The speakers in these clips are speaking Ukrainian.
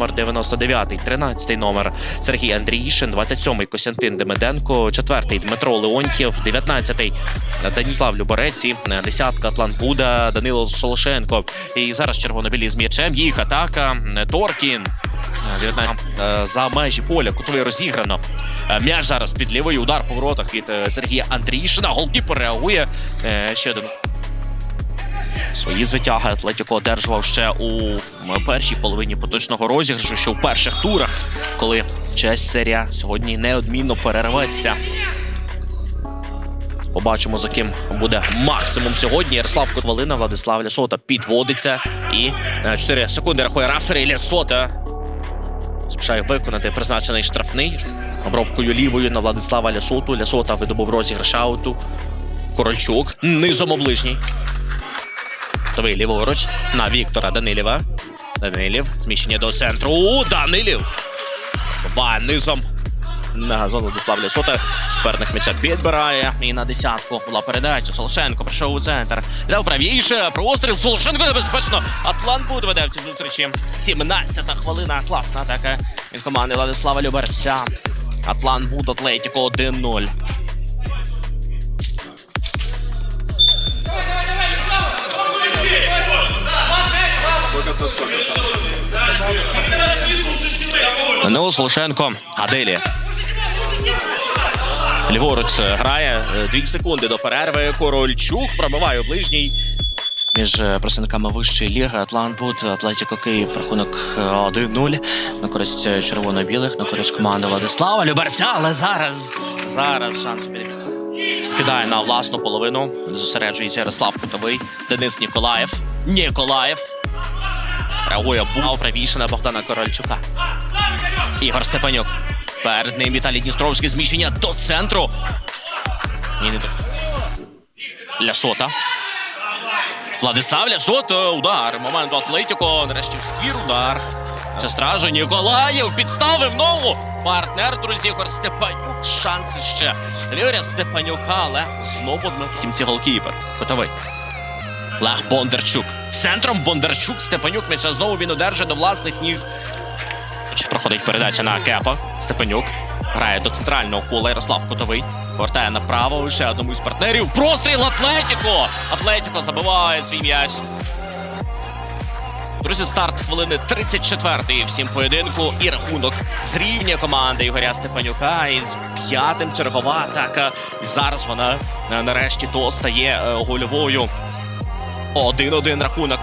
номер 99, 13 номер Сергій Андріїшин, 27 Костянтин Демиденко, 4 Дмитро Леонтьєв, 19 Даніслав Люборець і десятка Атлант Буда, Данило Солошенко. І зараз червоно-білі з м'ячем. Їх атака. Торкін. 19 е, за межі поля. Кутовий розіграно. Е, М'яч зараз під лівий удар по воротах від е, Сергія Андріїшина. Голкіпер реагує. Е, Ще один Свої звитяги Атлетіко одержував ще у першій половині поточного розіграшу, що в перших турах, коли честь серія сьогодні неодмінно перерветься. Побачимо, за ким буде максимум сьогодні. Ярослав Котвалина, Владислав Лясота підводиться. І е, 4 секунди рахує Рафері Лясота. Спішає виконати призначений штрафний обробкою лівою на Владислава Лясоту. Лясота видобув розіграш ауту. Корольчук низом оближній. Тобі ліворуч на Віктора Данилєва. Данилів. Зміщення до центру. У, Данилів. Низом. На зону Владислав Лясота. Суперник м'яча підбирає. І на десятку була передача. Солошенко прийшов у центр. Дав правіше. Простріл. Солошенко небезпечно. Атлант буде веде в цій зустрічі. 17-та хвилина. Класна атака від команди Владислава Люберця. Атлант Буд Атлетіко 1-0. Данило Солошенко. Аделі. Ліворуч е, грає е, дві секунди до перерви. Корольчук пробиває у ближній. Між е, представниками вищої ліги Атлантбуд, Атлетіко Київ рахунок е, 1-0 на користь червоно-білих, на користь команди Владислава Люберця. Але зараз, зараз шанс скидає на власну половину. Зосереджується Ярослав Кутовий, Денис Ніколаєв. Ніколаєв. Реагує Був правіше на Богдана Корольчука. Ігор Степанюк. Перед ним Віталій Дністровський зміщення до центру. Ні, не до. Лясота. Владислав Лясота. Удар. Момент Атлетіко. Нарешті в ствір удар. Це стражу Ніколаєв підставив ногу. Партнер, друзі, Ігор Степанюк. Шанси ще. Ігоря Степанюка, але знову на сімці голкіпер. Готовий. Лех Бондарчук. Центром Бондарчук. Степанюк м'яча знову він одержує до власних ніг. Проходить передача на Кепа. Степанюк. Грає до центрального кола. Ярослав Котовий. Повертає направо. Ще одному із партнерів. Простріл Атлетіко! Атлетіко забиває свій м'яч. Друзі, старт хвилини 34-ї всім поєдинку. І рахунок зрівнює команда Ігоря Степанюка. І з п'ятим чергова атака. Зараз вона е, нарешті то стає е, гольовою. 1-1 рахунок.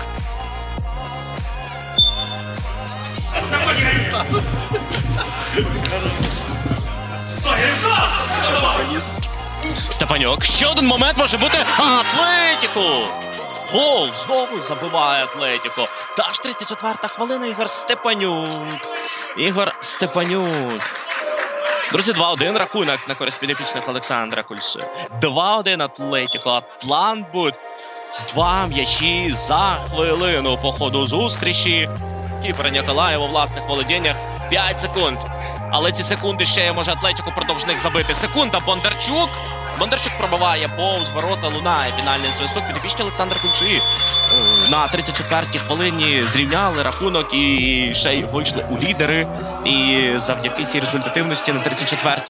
Степанюк. Ще один момент може бути Атлетіку. Гол знову забиває Атлетіко. Та ж 34-та хвилина Ігор Степанюк. Ігор Степанюк. Друзі, 2-1 рахунок на користь підопічних Олександра Кульши. 2-1 Атлетіко. Атлантбуд. Два м'ячі за хвилину по ходу зустрічі. Кіпер Ніколаєв у власних володіннях 5 секунд. Але ці секунди ще може Атлетіко продовж них забити. Секунда Бондарчук. Бондарчук пробиває повз ворота. Лунає фінальний свисток. Підопічні Олександр Кульчи е, на 34-й хвилині зрівняли рахунок і ще й вийшли у лідери. І завдяки цій результативності на 34-й